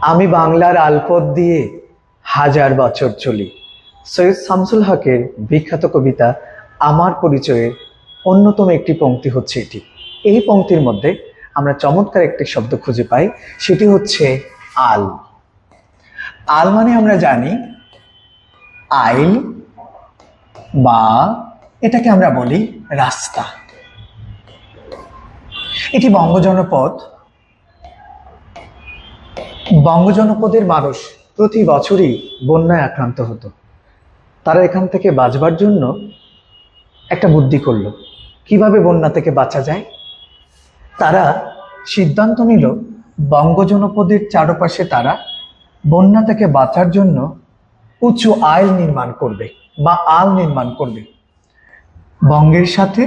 আমি বাংলার আলপথ দিয়ে হাজার বছর চলি। সৈয়দ শামসুল হকের বিখ্যাত কবিতা আমার পরিচয়ের অন্যতম একটি পংক্তি হচ্ছে এটি। এই পংক্তির মধ্যে আমরা চমৎকার একটি শব্দ খুঁজে পাই, সেটি হচ্ছে আল। আল মানে আমরা জানি আইল বা এটাকে আমরা বলি রাস্তা। এটি বঙ্গজনপদ বঙ্গজনপদের মানুষ প্রতি বছরই বন্যায় আক্রান্ত হতো। তারা এখান থেকে বাঁচবার জন্য একটা বুদ্ধি করল। কীভাবে বন্যা থেকে বাঁচা যায়? তারা সিদ্ধান্ত নিল, বঙ্গজনপদের চারপাশে তারা বন্যা থেকে বাঁচার জন্য উঁচু আইল নির্মাণ করবে বা আল নির্মাণ করবে। বঙ্গের সাথে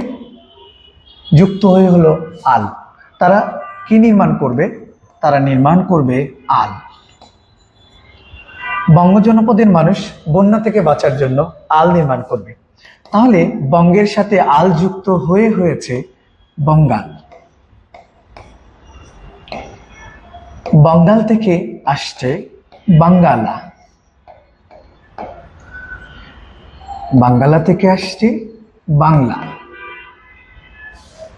যুক্ত হয়ে হলো আল। তারা কি নির্মাণ করবে? তারা নির্মাণ করবে আল। বঙ্গ জনপদের মানুষ বন্যা থেকে বাঁচার জন্য আল নির্মাণ করবে। তাহলে বঙ্গের সাথে আল যুক্ত হয়ে হয়েছে বঙ্গাল। বঙ্গাল থেকে আসছে বাঙ্গালা। বাঙ্গালা থেকে আসছে বাংলা।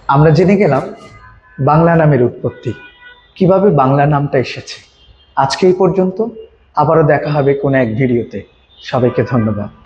আমরা জেনে গেলাম বাংলা নামের উৎপত্তি। কীভাবে বাংলা নামটা এসেছে? আজকে এই পর্যন্ত। আবারও দেখা হবে কোনো এক ভিডিওতে। সবাইকে ধন্যবাদ।